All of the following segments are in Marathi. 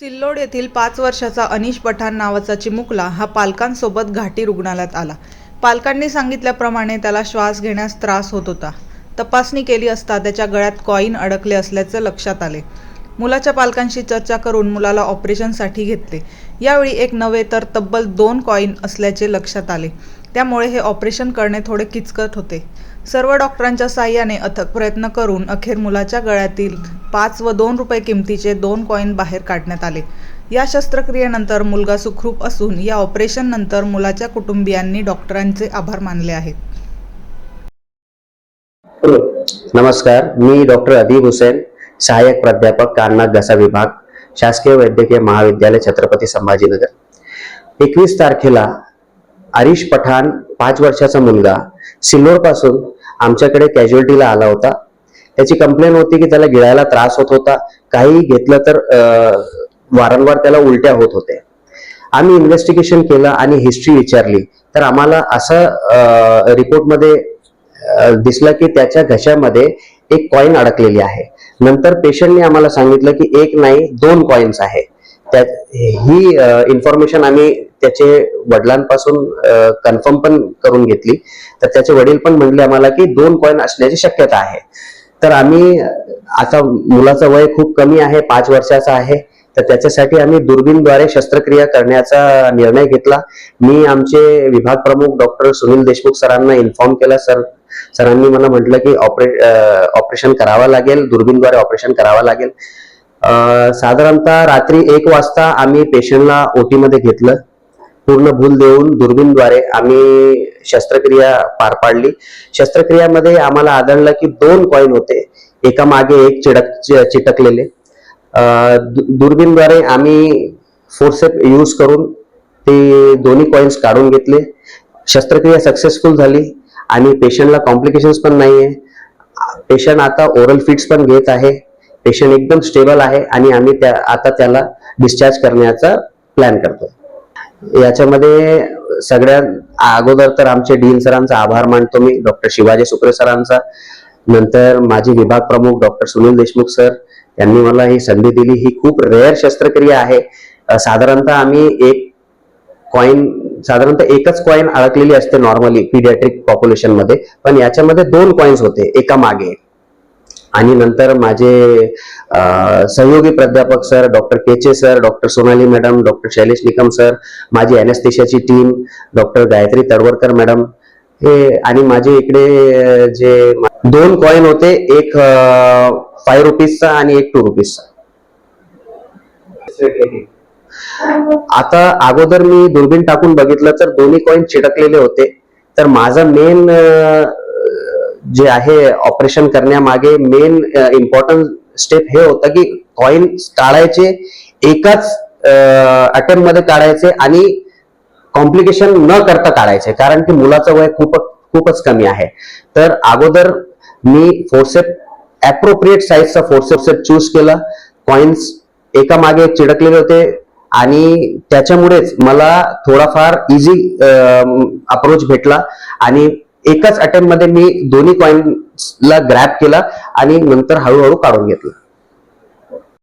सिल्लोड येथील पाच वर्षाचा अनिश पठाण नावाचा चिमुकला हा पालकांसोबत घाटी रुग्णालयात आला. पालकांनी सांगितल्याप्रमाणे त्याला श्वास घेण्यास त्रास होत होता. तपासणी केली असता त्याच्या गळ्यात कॉईन अडकले असल्याचे लक्षात आले. मुलाच्या पालकांशी चर्चा करून मुलाला ऑपरेशनसाठी घेतले. यावेळी एक नव्हे तर तब्बल दोन कॉईन असल्याचे लक्षात आले. त्यामुळे हे ऑपरेशन करणे थोडे किचकट होते. सर्व डॉक्टरांच्या साह्याने अथक प्रयत्न करून अखेर मुलाच्या गळ्यातील पाच व दोन रुपये किमतीचे दोन कॉईन बाहेर काढण्यात आले. या शस्त्रक्रियेनंतर मुलगा सुखरूप असून या ऑपरेशननंतर मुलाच्या कुटुंबियांनी डॉक्टरांचे आभार मानले आहेत. नमस्कार मी डॉक्टर अदीब हुसेन सहाय्यक प्राध्यापक कान्हात घसा विभाग शासकीय वैद्यकीय महाविद्यालय छत्रपती संभाजीनगर. एकवीस तारखेला आरिश पठाण पाच वर्षाचा मुलगा सिल्लोडपासून आमच्याकडे कॅज्युअल्टीला आला होता. त्याची कंप्लेन होती की त्याला गिळायला त्रास होत होता. काही घेतलं तर वारंवार त्याला उलट्या होत होते आम्ही इन्व्हेस्टिगेशन केलं आणि हिस्ट्री विचारली. तर आम्हाला असं रिपोर्टमध्ये दिसलं की त्याच्या घशामध्ये एक कॉईन अडकलेली आहे. नंतर पेशंटने आम्हाला सांगितलं की एक नाही दोन कॉईन्स आहे. त्या ही इन्फॉर्मेशन आम्ही त्याचे वडिलांपासून कन्फर्म पण करून घेतली. तर त्याचे वडील पण म्हणले आम्हाला की दोन कॉईन असण्याची शक्यता आहे. तर आम्ही आता मुलाचं वय खूप कमी आहे पाच वर्षाचा आहे. तर त्याच्यासाठी आम्ही दुर्बीनद्वारे शस्त्रक्रिया करण्याचा निर्णय घेतला. मी आमचे विभाग प्रमुख डॉक्टर सुनील देशमुख सरांना इन्फॉर्म केला. सर सरांनी मला म्हटलं की ऑपरेट ऑपरेशन करावं लागेल दुर्बीनद्वारे ऑपरेशन करावं लागेल. साधारणतः रात्री एक वाजता आम्ही पेशंटला ओटीमध्ये घेतलं. पूर्ण भूल देऊन दुर्बीनद्वारे आम्ही शस्त्रक्रिया पार पाडली. शस्त्रक्रियामध्ये आम्हाला आढळलं की दोन कॉईन होते. एका मागे एक चिडक चिटकलेले. दु- दुर्बीनद्वारे आम्ही फोर्सेप यूज करून ते दोन्ही कॉईन्स काढून घेतले. शस्त्रक्रिया सक्सेसफुल झाली आणि पेशंटला कॉम्प्लिकेशन्स पण नाही आहे पेशंट आता ओरल फिट्स पण घेत आहे. पेशंट एकदम स्टेबल आहे आणि आम्ही त्या आता त्याला डिस्चार्ज करण्याचा प्लॅन करतो याच्यामध्ये सगळ्यात अगोदर तर आमचे डीन सरांचा आभार मानतो मी डॉक्टर शिवाजी सुक्रे सरांचा. नंतर माझे विभाग प्रमुख डॉक्टर सुनील देशमुख सर यांनी मला ही संधी दिली. ही खूप रेअर शस्त्रक्रिया आहे. साधारणतः आम्ही एक कॉईन साधारणतः एकच कॉईन अडकलेली असते नॉर्मली पिडियाट्रिक पॉप्युलेशनमध्ये. पण याच्यामध्ये दोन कॉईन्स होते एका मागे. आणि नंतर माझे सहयोगी प्राध्यापक sir doctor Keche sir doctor Sonali madam doctor Shailesh Nikam sir माझी अॅनेस्थेशियाची team doctor Gayatri Tadvarkar madam हे आणि माझे इकडे जे दोन कॉईन होते एक फाय रुपीजचा आणि एक टू रुपीजचा आता अगोदर मी दुर्बीण टाकून बघितलं तर दोन्ही कॉईन चिटकलेले होते. तर माझा मेन जे आहे ऑपरेशन करण्यामागे मेन इम्पॉर्टंट स्टेप हे होतं की कॉईन काढायचे एकाच अटेम्प्टमध्ये काढायचे आणि कॉम्प्लिकेशन न करता काढायचे. कारण की मुलाचं वय खूप खूपच कमी आहे. तर अगोदर मी फोर्सेप अप्रोप्रिएट साईजचा फोर्सेप चूज केला. कॉइन्स एका मागे एक चिडकलेले होते आणि त्याच्यामुळेच मला थोडाफार इझी अप्रोच भेटला. आणि एकाच अटेम्प्टमध्ये मी दोन्ही कॉइन्सला ग्रॅप केला आणि नंतर हळूहळू काढून घेतला.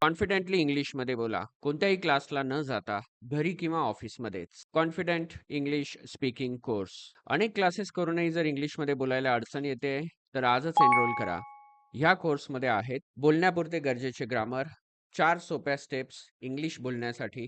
कॉन्फिडेंटली इंग्लिशमध्ये बोला. कोणत्याही क्लासला न जाता घरी किंवा ऑफिसमध्येच कॉन्फिडेंट इंग्लिश स्पीकिंग कोर्स अनेक क्लासेस करूनही जर इंग्लिशमध्ये बोलायला अडचण येते तर आजच एनरोल करा. ह्या कोर्समध्ये आहेत बोलण्यापुरते गरजेचे ग्रामर चार सोप्या स्टेप्स इंग्लिश बोलण्यासाठी.